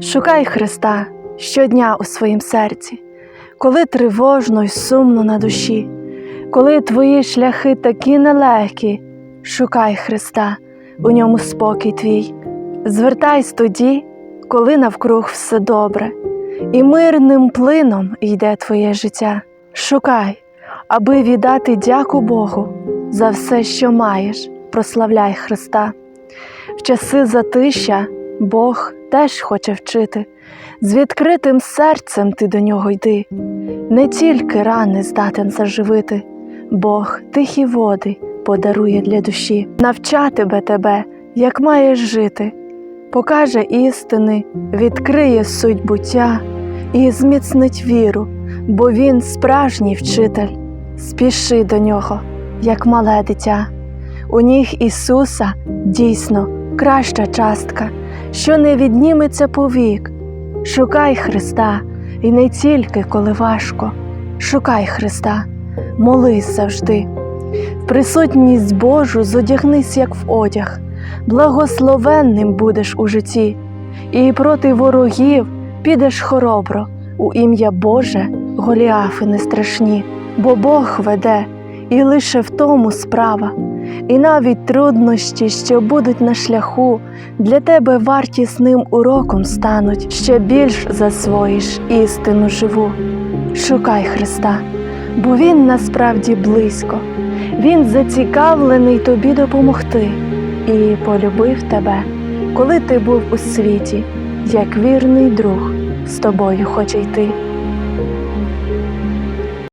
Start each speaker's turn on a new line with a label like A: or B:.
A: Шукай Христа щодня у своїм серці, коли тривожно й сумно на душі, коли твої шляхи такі нелегкі, шукай Христа, у ньому спокій твій. Звертайся тоді, коли навкруг все добре, і мирним плином йде твоє життя. Шукай, аби віддати дяку Богу за все, що маєш, прославляй Христа. В часи затища Бог теж хоче вчити, з відкритим серцем ти до нього йди, не тільки рани здатен заживити, Бог тихі води подарує для душі, навчатиме тебе, як маєш жити, покаже істини, відкриє суть буття і зміцнить віру, бо він справжній вчитель. Спіши до нього, як мале дитя. У ніг Ісуса дійсно краща частка, що не відніметься повік. Шукай Христа, і не тільки коли важко. Шукай Христа, молись завжди. В присутність Божу зодягнись, як в одяг, благословенним будеш у житті, і проти ворогів підеш хоробро, у ім'я Боже голіафи не страшні, бо Бог веде, і лише в тому справа. І навіть труднощі, що будуть на шляху, для тебе вартісним уроком стануть, ще більш засвоїш істину живу. Шукай Христа, бо Він насправді близько, Він зацікавлений тобі допомогти і полюбив тебе, коли ти був у світі, як вірний друг з тобою хоче йти.